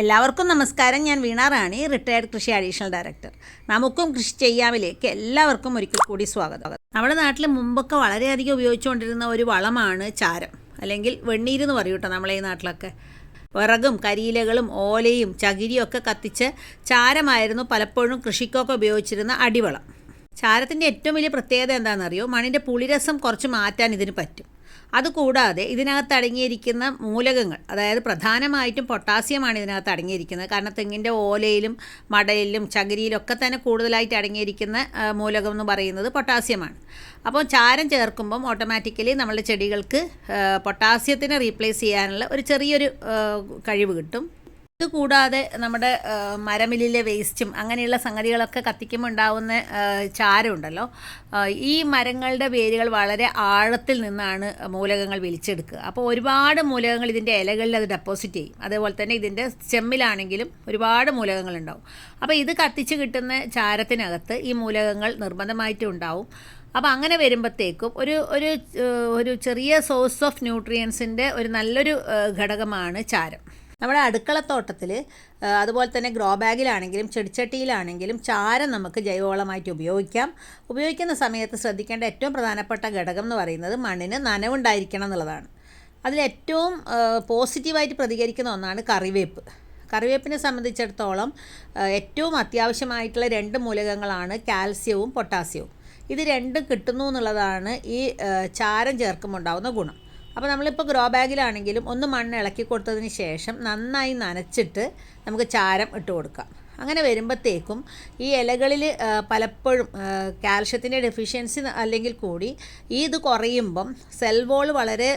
എല്ലാവർക്കും നമസ്കാരം. ഞാൻ വീണ റാണി റിട്ടയർഡ് കൃഷി അഡീഷണൽ ഡയറക്ടർ നമുക്കും കൃഷി ചെയ്യാമിലേക്ക് എല്ലാവർക്കും ഒരിക്കൽ കൂടി സ്വാഗതം. നമ്മുടെ നാട്ടിൽ മുമ്പൊക്കെ വളരെയധികം ഉപയോഗിച്ചുകൊണ്ടിരുന്ന ഒരു വളമാണ് ചാരം. അല്ലെങ്കിൽ വെണ്ണീര് എന്ന് പറയും കേട്ടോ നമ്മളെ ഈ നാട്ടിലൊക്കെ. വിറകും കരിയിലകളും ഓലയും ചകിരിയും ഒക്കെ കത്തിച്ച് ചാരമായിരുന്നു പലപ്പോഴും കൃഷിക്കൊക്കെ ഉപയോഗിച്ചിരുന്ന അടിവളം. ചാരത്തിന്റെ ഏറ്റവും വലിയ പ്രത്യേകത എന്താണെന്നറിയോ? മണ്ണിന്റെ പുളിരസം കുറച്ച് മാറ്റാൻ ഇതിന് പറ്റും. അതുകൂടാതെ ഇതിനകത്ത് അടങ്ങിയിരിക്കുന്ന മൂലകങ്ങൾ അതായത് പ്രധാനമായിട്ടും പൊട്ടാസ്യമാണ് ഇതിനകത്ത് അടങ്ങിയിരിക്കുന്നത്. കാരണം തെങ്ങിന്റെ ഓലയിലും മടയിലും ചകിരിയിലും ഒക്കെ തന്നെ കൂടുതലായിട്ട് അടങ്ങിയിരിക്കുന്ന മൂലകം എന്ന് പറയുന്നത് പൊട്ടാസ്യമാണ്. അപ്പോൾ ചാരം ചേർക്കുമ്പം ഓട്ടോമാറ്റിക്കലി നമ്മളുടെ ചെടികൾക്ക് പൊട്ടാസ്യത്തിനെ റീപ്ലേസ് ചെയ്യാനുള്ള ഒരു ചെറിയൊരു കഴിവ് കിട്ടും. ഇത് കൂടാതെ നമ്മുടെ മരമില്ലിലെ വേസ്റ്റും അങ്ങനെയുള്ള സംഗതികളൊക്കെ കത്തിക്കുമ്പോൾ ഉണ്ടാവുന്ന ചാരമുണ്ടല്ലോ. ഈ മരങ്ങളുടെ വേരുകൾ വളരെ ആഴത്തിൽ നിന്നാണ് മൂലകങ്ങൾ വലിച്ചെടുക്കുക. അപ്പോൾ ഒരുപാട് മൂലകങ്ങൾ ഇതിന്റെ ഇലകളിൽ അത് ഡെപ്പോസിറ്റ് ചെയ്യും. അതേപോലെ തന്നെ ഇതിന്റെ സ്റ്റെമ്മിലാണെങ്കിലും ഒരുപാട് മൂലകങ്ങൾ ഉണ്ടാവും. അപ്പോൾ ഇത് കത്തിച്ച് കിട്ടുന്ന ചാരത്തിനകത്ത് ഈ മൂലകങ്ങൾ നിർബന്ധമായിട്ടും ഉണ്ടാവും. അപ്പോൾ അങ്ങനെ വരുമ്പോഴത്തേക്കും ഒരു ഒരു ഒരു ചെറിയ സോഴ്സ് ഓഫ് ന്യൂട്രിയൻസിന്റെ ഒരു നല്ലൊരു ഘടകമാണ് ചാരം. നമ്മുടെ അടുക്കളത്തോട്ടത്തിൽ അതുപോലെ തന്നെ ഗ്രോ ബാഗിലാണെങ്കിലും ചെടിച്ചട്ടിയിലാണെങ്കിലും ചാരം നമുക്ക് ജൈവവളമായിട്ട് ഉപയോഗിക്കാം. ഉപയോഗിക്കുന്ന സമയത്ത് ശ്രദ്ധിക്കേണ്ട ഏറ്റവും പ്രധാനപ്പെട്ട ഘടകം എന്ന് പറയുന്നത് മണ്ണിന് നനവുണ്ടായിരിക്കണം എന്നുള്ളതാണ്. അതിലേറ്റവും പോസിറ്റീവായിട്ട് പ്രതികരിക്കുന്ന ഒന്നാണ് കറിവേപ്പ്. കറിവേപ്പിനെ സംബന്ധിച്ചിടത്തോളം ഏറ്റവും അത്യാവശ്യമായിട്ടുള്ള രണ്ട് മൂലകങ്ങളാണ് കാൽസ്യവും പൊട്ടാസ്യവും. ഇത് രണ്ടും കിട്ടുന്നു എന്നുള്ളതാണ് ഈ ചാരം ചേർക്കുമ്പോൾ ഉണ്ടാകുന്ന ഗുണം. അപ്പോൾ നമ്മളിപ്പോൾ ഗ്രോ ബാഗിലാണെങ്കിലും ഒന്ന് മണ്ണ് ഇളക്കി കൊടുത്തതിന് ശേഷം നന്നായി നനച്ചിട്ട് നമുക്ക് ചാരം ഇട്ട് കൊടുക്കാം. അങ്ങനെ വരുമ്പോഴത്തേക്കും ഈ ഇലകളിൽ പലപ്പോഴും കാൽഷ്യത്തിന്റെ ഡെഫിഷ്യൻസി അല്ലെങ്കിൽ കൂടി ഈ ഇത് കുറയുമ്പം സെൽ വോൾ വളരെ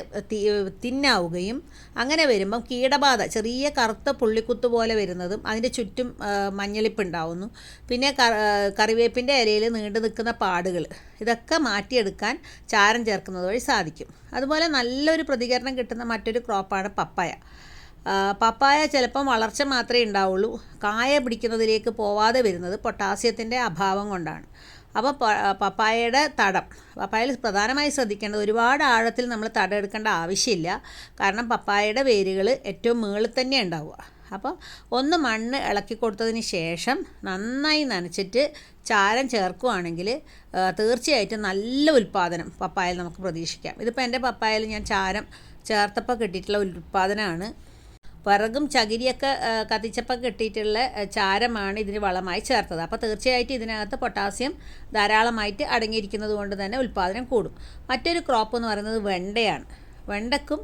തിന്നാവുകയും അങ്ങനെ വരുമ്പം കീടബാധ ചെറിയ കറുത്ത പുള്ളിക്കുത്ത് പോലെ വരുന്നതും അതിന്റെ ചുറ്റും മഞ്ഞളിപ്പ് ഉണ്ടാവുന്നു പിന്നെ കറിവേപ്പിന്റെ ഇലയിൽ നീണ്ടു നിൽക്കുന്ന പാടുകൾ ഇതൊക്കെ മാറ്റിയെടുക്കാൻ ചാരം ചേർക്കുന്നത് വഴി സാധിക്കും. അതുപോലെ നല്ലൊരു പ്രതികരണം കിട്ടുന്ന മറ്റൊരു ക്രോപ്പാണ് പപ്പായ. പപ്പായ ചിലപ്പം വളർച്ച മാത്രമേ ഉണ്ടാവുള്ളൂ. കായ പിടിക്കുന്നതിലേക്ക് പോവാതെ വരുന്നത് പൊട്ടാസ്യത്തിന്റെ അഭാവം കൊണ്ടാണ്. അപ്പോൾ പപ്പായയുടെ തടം. പപ്പായയിൽ പ്രധാനമായി ശ്രദ്ധിക്കേണ്ടത് ഒരുപാട് ആഴത്തിൽ നമ്മൾ തടം എടുക്കേണ്ട ആവശ്യമില്ല. കാരണം പപ്പായയുടെ വേരുകൾ ഏറ്റവും മുകളിൽ തന്നെ ഉണ്ടാവുക. അപ്പോൾ ഒന്ന് മണ്ണ് ഇളക്കി കൊടുത്തതിന് ശേഷം നന്നായി നനച്ചിട്ട് ചാരം ചേർക്കുകയാണെങ്കിൽ തീർച്ചയായിട്ടും നല്ല ഉൽപ്പാദനം പപ്പായയിൽ നമുക്ക് പ്രതീക്ഷിക്കാം. ഇതിപ്പോൾ എന്റെ പപ്പായയിൽ ഞാൻ ചാരം ചേർത്തപ്പോൾ കിട്ടിയിട്ടുള്ള ഉൽപ്പാദനമാണ്. വിറകും ചകിരിയൊക്കെ കത്തിച്ചപ്പം കിട്ടിയിട്ടുള്ള ചാരമാണ് ഇതിന് വളമായി ചേർത്തത്. അപ്പോൾ തീർച്ചയായിട്ടും ഇതിനകത്ത് പൊട്ടാസ്യം ധാരാളമായിട്ട് അടങ്ങിയിരിക്കുന്നത് കൊണ്ട് തന്നെ ഉൽപ്പാദനം കൂടും. മറ്റൊരു ക്രോപ്പ് എന്ന് പറയുന്നത് വെണ്ടയാണ്. വെണ്ടക്കും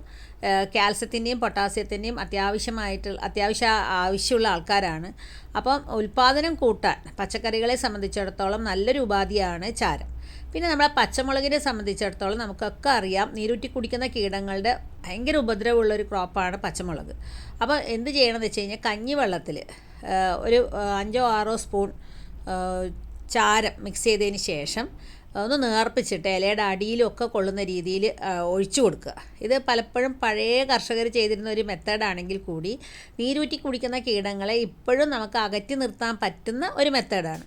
കാൽസ്യത്തിന്റെയും പൊട്ടാസ്യത്തിന്റെയും അത്യാവശ്യമായിട്ട് അത്യാവശ്യ ആവശ്യമുള്ള ആൾക്കാരാണ്. അപ്പം ഉൽപ്പാദനം കൂട്ടാൻ പച്ചക്കറികളെ സംബന്ധിച്ചിടത്തോളം നല്ലൊരു ഉപാധിയാണ് ചാരം. പിന്നെ നമ്മളെ പച്ചമുളകിനെ സംബന്ധിച്ചിടത്തോളം നമുക്കൊക്കെ അറിയാം നീരൂറ്റി കുടിക്കുന്ന കീടങ്ങളുടെ ഭയങ്കര ഉപദ്രവമുള്ളൊരു ക്രോപ്പാണ് പച്ചമുളക്. അപ്പോൾ എന്ത് ചെയ്യണമെന്ന് വെച്ച് കഴിഞ്ഞാൽ കഞ്ഞിവെള്ളത്തിൽ ഒരു അഞ്ചോ ആറോ സ്പൂൺ ചാരം മിക്സ് ചെയ്തതിന് ശേഷം ഒന്ന് നേർപ്പിച്ചിട്ട് ഇലയുടെ അടിയിലൊക്കെ കൊള്ളുന്ന രീതിയിൽ ഒഴിച്ചു കൊടുക്കുക. ഇത് പലപ്പോഴും പഴയ കർഷകർ ചെയ്തിരുന്ന ഒരു മെത്തേഡാണെങ്കിൽ കൂടി നീരൂറ്റി കുടിക്കുന്ന കീടങ്ങളെ ഇപ്പോഴും നമുക്ക് അകറ്റി നിർത്താൻ പറ്റുന്ന ഒരു മെത്തേഡാണ്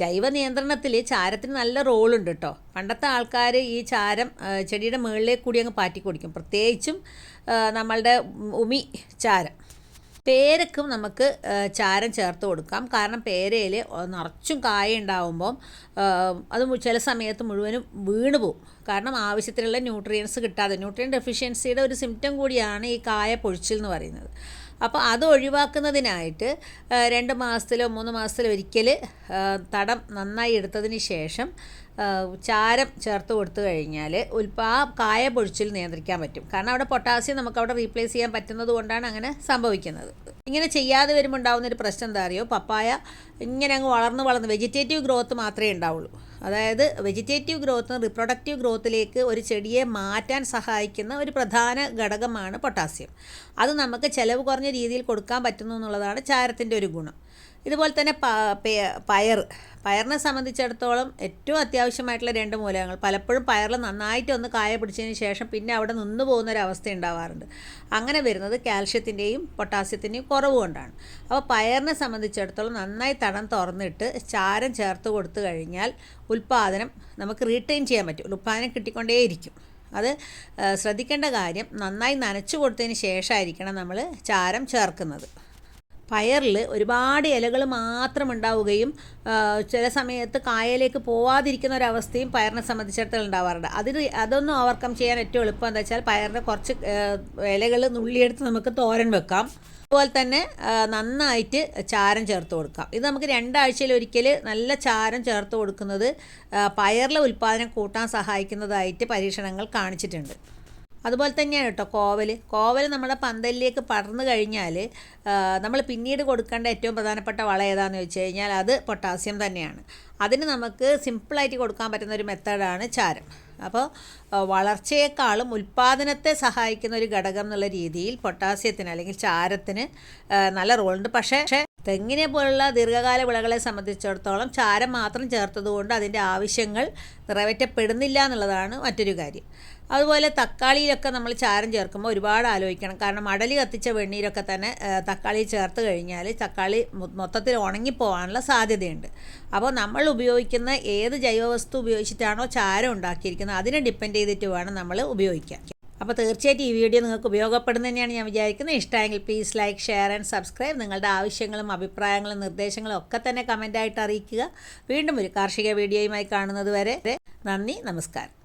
ജൈവ നിയന്ത്രണത്തിൽ ചാരത്തിന് നല്ല റോളുണ്ട് കേട്ടോ പണ്ടത്തെ ആൾക്കാർ ഈ ചാരം ചെടിയുടെ മുകളിലേക്ക് കൂടി അങ്ങ് പാറ്റി കുടിക്കും. പ്രത്യേകിച്ചും നമ്മളുടെ ഉമി ചാരം. പേരക്കും നമുക്ക് ചാരം ചേർത്ത് കൊടുക്കാം. കാരണം പേരയിൽ നിറച്ചും കായ ഉണ്ടാവുമ്പം അത് ചില സമയത്ത് മുഴുവനും വീണ് പോകും കാരണം ആവശ്യത്തിനുള്ള ന്യൂട്രിയൻസ് കിട്ടാതെ. ന്യൂട്രിയൻ ഡെഫിഷ്യൻസിയുടെ ഒരു സിംറ്റം കൂടിയാണ് ഈ കായ പൊഴിച്ചിൽ എന്ന് പറയുന്നത്. അപ്പോൾ അത് ഒഴിവാക്കുന്നതിനായിട്ട് രണ്ട് മാസത്തിലോ മൂന്ന് മാസത്തിലോ ഒരിക്കൽ തടം നന്നായി എടുത്തതിന് ശേഷം ചാരം ചേർത്ത് കൊടുത്തു കഴിഞ്ഞാൽ ഉൽപ്പ ആ കായ പൊഴിച്ചിൽ നിയന്ത്രിക്കാൻ പറ്റും. കാരണം അവിടെ പൊട്ടാസ്യം നമുക്ക് അവിടെ റീപ്ലേസ് ചെയ്യാൻ പറ്റുന്നത് കൊണ്ടാണ് അങ്ങനെ സംഭവിക്കുന്നത്. ഇങ്ങനെ ചെയ്യാതെ വരുമ്പോൾ ഉണ്ടാകുന്ന ഒരു പ്രശ്നം എന്താ അറിയോ? പപ്പായ ഇങ്ങനെ അങ്ങ് വളർന്ന് വളർന്ന് വെജിറ്റേറ്റീവ് ഗ്രോത്ത് മാത്രമേ ഉണ്ടാവുള്ളൂ. അതായത് വെജിറ്റേറ്റീവ് ഗ്രോത്ത് റിപ്രൊഡക്റ്റീവ് ഗ്രോത്തിലേക്ക് ഒരു ചെടിയെ മാറ്റാൻ സഹായിക്കുന്ന ഒരു പ്രധാന ഘടകമാണ് പൊട്ടാസ്യം. അത് നമുക്ക് ചിലവ് കുറഞ്ഞ രീതിയിൽ കൊടുക്കാൻ പറ്റുന്നു എന്നുള്ളതാണ് ചാരത്തിന്റെ ഒരു ഗുണം. ഇതുപോലെ തന്നെ പയർ. പയറിനെ സംബന്ധിച്ചിടത്തോളം ഏറ്റവും അത്യാവശ്യമായിട്ടുള്ള രണ്ട് മൂലകങ്ങൾ. പലപ്പോഴും പയറിൽ നന്നായിട്ട് ഒന്ന് കായ പിടിച്ചതിന് ശേഷം പിന്നെ അവിടെ നിന്ന് പോകുന്ന ഒരു അവസ്ഥ ഉണ്ടാവാറുണ്ട്. അങ്ങനെ വരുന്നത് കാൽഷ്യത്തിന്റെയും പൊട്ടാസ്യത്തിന്റെയും കുറവ് കൊണ്ടാണ്. അപ്പോൾ പയറിനെ സംബന്ധിച്ചിടത്തോളം നന്നായി തടം തുറന്നിട്ട് ചാരം ചേർത്ത് കൊടുത്തു കഴിഞ്ഞാൽ ഉൽപ്പാദനം നമുക്ക് റീറ്റെയിൻ ചെയ്യാൻ പറ്റും. ഉൽപ്പാദനം കിട്ടിക്കൊണ്ടേയിരിക്കും. അത് ശ്രദ്ധിക്കേണ്ട കാര്യം നന്നായി നനച്ചു കൊടുത്തതിന് ശേഷമായിരിക്കണം നമ്മൾ ചാരം ചേർക്കുന്നത്. പയറിൽ ഒരുപാട് ഇലകൾ മാത്രം ഉണ്ടാവുകയും ചില സമയത്ത് കായലേക്ക് പോവാതിരിക്കുന്ന ഒരവസ്ഥയും പയറിനെ സംബന്ധിച്ചിടത്തോളം ഉണ്ടാവാറുണ്ട്. അതിന് അതൊന്നും ഓവർകം ചെയ്യാൻ ഏറ്റവും എളുപ്പം എന്താ വെച്ചാൽ പയറിന്റെ കുറച്ച് ഇലകൾ നുള്ളിയെടുത്ത് നമുക്ക് തോരൻ വെക്കാം. അതുപോലെ തന്നെ നന്നായിട്ട് ചാരം ചേർത്ത് കൊടുക്കാം. ഇത് നമുക്ക് രണ്ടാഴ്ചയിൽ ഒരിക്കൽ നല്ല ചാരം ചേർത്ത് കൊടുക്കുന്നത് പയറിലെ ഉൽപ്പാദനം കൂട്ടാൻ സഹായിക്കുന്നതായിട്ട് പരീക്ഷണങ്ങൾ കാണിച്ചിട്ടുണ്ട്. അതുപോലെ തന്നെയാണ് കേട്ടോ കോവൽ കോവൽ നമ്മുടെ പന്തലിലേക്ക് പടർന്നു കഴിഞ്ഞാൽ നമ്മൾ പിന്നീട് കൊടുക്കേണ്ട ഏറ്റവും പ്രധാനപ്പെട്ട വള ഏതാണെന്ന് വെച്ച് കഴിഞ്ഞാൽ അത് പൊട്ടാസ്യം തന്നെയാണ്. അതിന് നമുക്ക് സിമ്പിളായിട്ട് കൊടുക്കാൻ പറ്റുന്ന ഒരു മെത്തേഡാണ് ചാരം. അപ്പോൾ വളർച്ചയെക്കാളും ഉൽപ്പാദനത്തെ സഹായിക്കുന്ന ഒരു ഘടകം എന്നുള്ള രീതിയിൽ പൊട്ടാസ്യത്തിന് അല്ലെങ്കിൽ ചാരത്തിന് നല്ല റോളുണ്ട്. പക്ഷേ തെങ്ങിനെ പോലുള്ള ദീർഘകാല വിളകളെ സംബന്ധിച്ചിടത്തോളം ചാരം മാത്രം ചേർത്തതുകൊണ്ട് അതിന്റെ ആവശ്യങ്ങൾ നിറവേറ്റപ്പെടുന്നില്ല എന്നുള്ളതാണ് മറ്റൊരു കാര്യം. അതുപോലെ തക്കാളിയിലൊക്കെ നമ്മൾ ചാരം ചേർക്കുമ്പോൾ ഒരുപാട് ആലോചിക്കണം. കാരണം അടലി കത്തിച്ച വെണ്ണീരൊക്കെ തന്നെ തക്കാളി ചേർത്ത് കഴിഞ്ഞാൽ തക്കാളി മൊത്തത്തിൽ ഉണങ്ങിപ്പോകാനുള്ള സാധ്യതയുണ്ട്. അപ്പോൾ നമ്മൾ ഉപയോഗിക്കുന്ന ഏത് ജൈവവസ്തു ഉപയോഗിച്ചിട്ടാണോ ചാരം ഉണ്ടാക്കിയിരിക്കുന്നത് അതിനെ ഡിപ്പെൻഡ് ചെയ്തിട്ട് വേണം നമ്മൾ ഉപയോഗിക്കാൻ. അപ്പോൾ തീർച്ചയായിട്ടും ഈ വീഡിയോ നിങ്ങൾക്ക് ഉപയോഗപ്പെടുന്ന തന്നെയാണ് ഞാൻ വിചാരിക്കുന്നത്. ഇഷ്ടമെങ്കിൽ please like share and subscribe നിങ്ങളുടെ ആവശ്യങ്ങളും അഭിപ്രായങ്ങളും നിർദ്ദേശങ്ങളും ഒക്കെ തന്നെ കമന്റായിട്ട് അറിയിക്കുക. വീണ്ടും ഒരു കാർഷിക വീഡിയോയുമായി കാണുന്നത് വരെ നന്ദി നമസ്കാരം.